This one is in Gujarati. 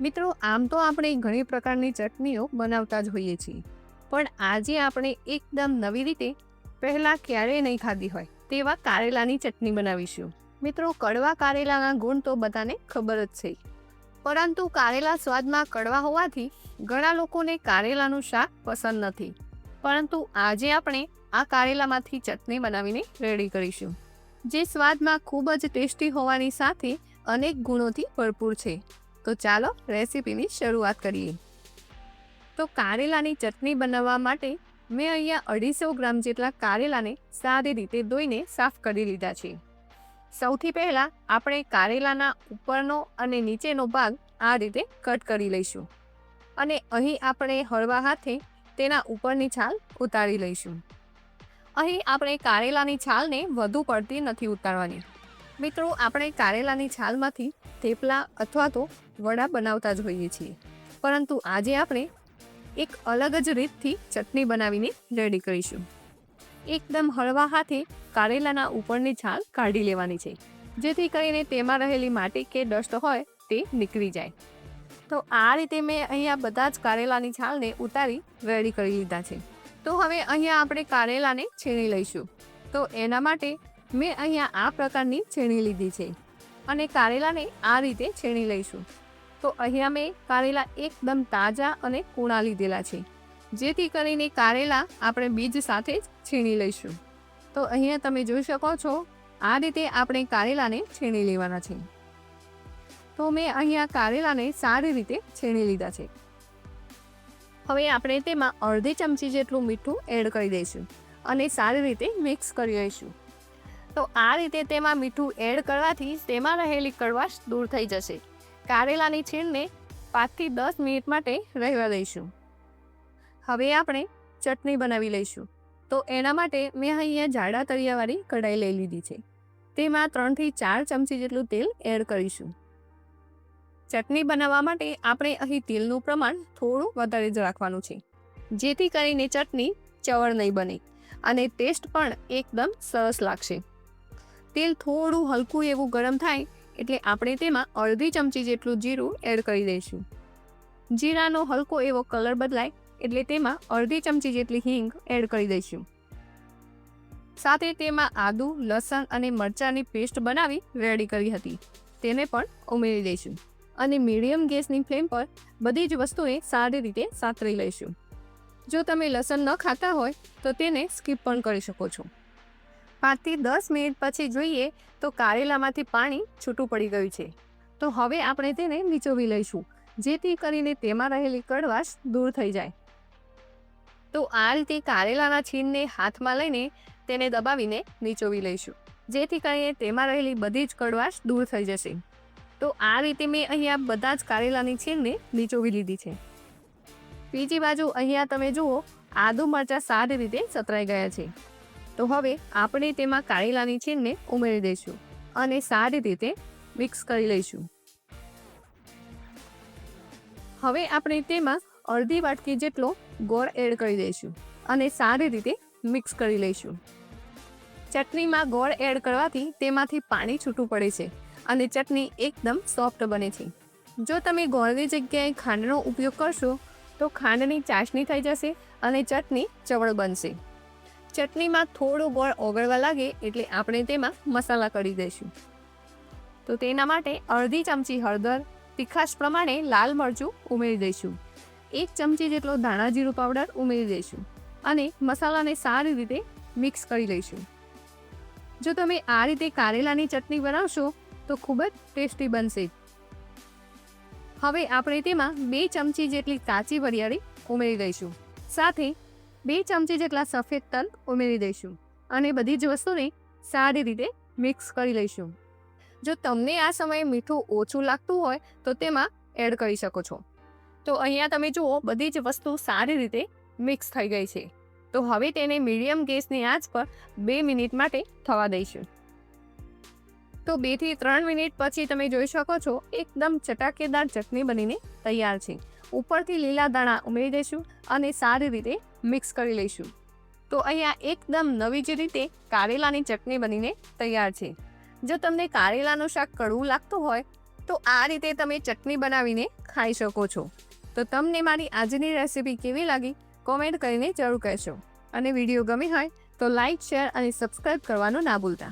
મિત્રો, આમ તો આપણે ઘણી પ્રકારની ચટણીઓ બનાવતા જ હોઈએ છીએ. પણ આજે આપણે એકદમ નવી રીતે પહેલાં ક્યારેય નહીં ખાધી હોય તેવા કારેલાની ચટણી બનાવીશું. મિત્રો, કડવા કારેલાના ગુણ તો બધાને ખબર જ છે. પરંતુ કારેલા સ્વાદમાં કડવા હોવાથી ઘણા લોકોને કારેલાનું શાક પસંદ નથી. પરંતુ આજે આપણે આ કારેલામાંથી ચટણી બનાવીને રેડી કરીશું. જે સ્વાદમાં ખૂબ જ ટેસ્ટી હોવાની સાથે અનેક ગુણોથી ભરપૂર છે. તો ચાલો રેસીપીની શરૂઆત કરીએ. તો કારેલાની ચટણી બનાવવા માટે મેં અહીંયા અઢીસો ગ્રામ જેટલા કારેલાને સારી રીતે ધોઈને સાફ કરી લીધા છે. સૌથી પહેલાં આપણે કારેલાના ઉપરનો અને નીચેનો ભાગ આ રીતે કટ કરી લઈશું. અને અહીં આપણે હળવા હાથે તેના ઉપરની છાલ ઉતારી લઈશું. અહીં આપણે કારેલાની છાલને વધુ પડતી નથી ઉતારવાની. મિત્રો, આપણે કારેલાની છાલમાંથી થેપલા અથવા તો વડા બનાવતા જ હોઈએ છીએ. પરંતુ આજે આપણે એક અલગ જ રીતથી ચટણી બનાવીને રેડી કરીશું. એકદમ હળવા હાથે કારેલાના ઉપરની છાલ કાઢી લેવાની છે. જેથી કરીને તેમાં રહેલી માટી કે ડસ્ટ હોય તે નીકળી જાય. તો આ રીતે મેં અહીંયા બધા જ કારેલાની છાલને ઉતારી રેડી કરી લીધા છે. તો હવે અહીંયા આપણે કારેલાને છીણી લઈશું. તો એના માટે મેં અહીંયા આ પ્રકારની છીણી લીધી છે અને કારેલાને આ રીતે છીણી લઈશું. તો અહીંયા મેં કારેલા એકદમ તાજા અને કૂણા લીધેલા છે, જેથી કરીને કારેલા આપણે બીજ સાથે જ છીણી લઈશું. તો અહીંયા તમે જોઈ શકો છો, આ રીતે આપણે કારેલાને છીણી લેવાના છે. તો મેં અહીંયા કારેલાને સારી રીતે છીણી લીધા છે. હવે આપણે તેમાં અડધી ચમચી જેટલું મીઠું એડ કરી દઈશું અને સારી રીતે મિક્સ કરી લઈશું. તો આ રીતે તેમાં મીઠું એડ કરવાથી તેમાં રહેલી કડવાશ દૂર થઈ જશે. કારેલાની છીણને પાંચથી દસ મિનિટ માટે રહેવા દઈશું. હવે આપણે ચટણી બનાવી લઈશું. તો એના માટે મેં અહીંયા જાડા તળિયાવાળી કઢાઈ લઈ લીધી છે. તેમાં ત્રણથી ચાર ચમચી જેટલું તેલ એડ કરીશું. ચટણી બનાવવા માટે આપણે અહીં તેલનું પ્રમાણ થોડું વધારે જ રાખવાનું છે. જેથી કરીને ચટણી ચવળ નહીં બને અને ટેસ્ટ પણ એકદમ સરસ લાગશે. તેલ થોડું હલકું એવું ગરમ થાય એટલે આપણે તેમાં અડધી ચમચી જેટલું જીરું એડ કરી દઈશું. જીરાનો હલકો એવો કલર બદલાય એટલે તેમાં અડધી ચમચી જેટલી હિંગ એડ કરી દઈશું. સાથે તેમાં આદુ, લસણ અને મરચાંની પેસ્ટ બનાવી રેડી કરી હતી. તેને પણ ઉમેરી દઈશું અને મીડિયમ ગેસની ફ્લેમ પર બધી જ વસ્તુએ સારી રીતે સાતરી લઈશું. જો તમે લસણ ન ખાતા હોય તો તેને સ્કીપ પણ કરી શકો છો. પાંચથી દસ મિનિટ પછી જોઈએ તો કારેલામાંથી પાણી છૂટું પડી ગયું છે. તો હવે આપણે તેને નીચોવી લઈશું, જેથી કરીને તેમાં રહેલી કડવાશ દૂર થઈ જાય. તો આ રીતે કારેલાના છીણને હાથમાં લઈને તેને દબાવીને નીચોવી લઈશું, જેથી કરીને તેમાં રહેલી બધી જ કડવાશ દૂર થઈ જશે. તો આ રીતે મેં અહીંયા બધા જ કારેલાની છીણને નીચોવી લીધી છે. બીજી બાજુ અહીંયા તમે જુઓ, આદુ મરચાં સારી રીતે સતરાઈ ગયા છે. તો હવે આપણે તેમાં કારેલાની છીણને ઉમેરી દઈશું અને સારી રીતે મિક્સ કરી લઈશું. હવે આપણે તેમાં અડધી વાટકી જેટલો ગોળ એડ કરી દઈશું અને સારી રીતે મિક્સ કરી લઈશું. ચટણીમાં ગોળ એડ કરવાથી તેમાંથી પાણી છૂટું પડે છે અને ચટણી એકદમ સોફ્ટ બને છે. જો તમે ગોળની જગ્યાએ ખાંડનો ઉપયોગ કરશો તો ખાંડની ચાસણી થઈ જશે અને ચટણી ચવળ બનશે. ચટણીમાં થોડો ગોળ ઓગળવા લાગે એટલે આપણે તેમાં મસાલા કરી દઈશું. તો તેના માટે અડધી ચમચી હળદર, તીખાશ પ્રમાણે લાલ મરચું ઉમેરી દઈશું. એક ચમચી જેટલો ધાણા જીરું પાવડર ઉમેરી દઈશું અને મસાલાને સારી રીતે મિક્સ કરી લઈશું. જો તમે આ રીતે કારેલાની ચટણી બનાવશો, તો ખૂબ જ ટેસ્ટી બનશે. હવે આપણે તેમાં બે ચમચી જેટલી કાચી વરિયાળી ઉમેરી દઈશું. સાથે બે ચમચી જેટલા સફેદ તલ ઉમેરી દઈશું અને બધી જ વસ્તુને સારી રીતે મિક્સ કરી લઈશું. જો તમને આ સમયે મીઠું ઓછું લાગતું હોય તો તેમાં એડ કરી શકો છો. તો અહીંયા તમે જુઓ, બધી જ વસ્તુ સારી રીતે મિક્સ થઈ ગઈ છે. તો હવે તેને મીડિયમ ગેસની આંચ પર બે મિનિટ માટે થવા દઈશું. તો બેથી ત્રણ મિનિટ પછી તમે જોઈ શકો છો, એકદમ ચટાકેદાર ચટણી બનીને તૈયાર છે. ઉપરથી લીલા દાણા ઉમેરી દઈશું અને સારી રીતે મિક્સ કરી લઈશું. તો અહીંયા એકદમ નવી જ રીતે કારેલાની ચટણી બનીને તૈયાર છે. જો તમને કારેલાનું શાક કડવું લાગતું હોય, તો આ રીતે તમે ચટણી બનાવીને ખાઈ શકો છો. તો તમને મારી આજની રેસીપી કેવી લાગી, કોમેન્ટ કરીને જરૂર કહેશો. અને વીડિયો ગમી હોય, તો લાઇક શેર અને સબસ્ક્રાઈબ કરવાનું ના ભૂલતા.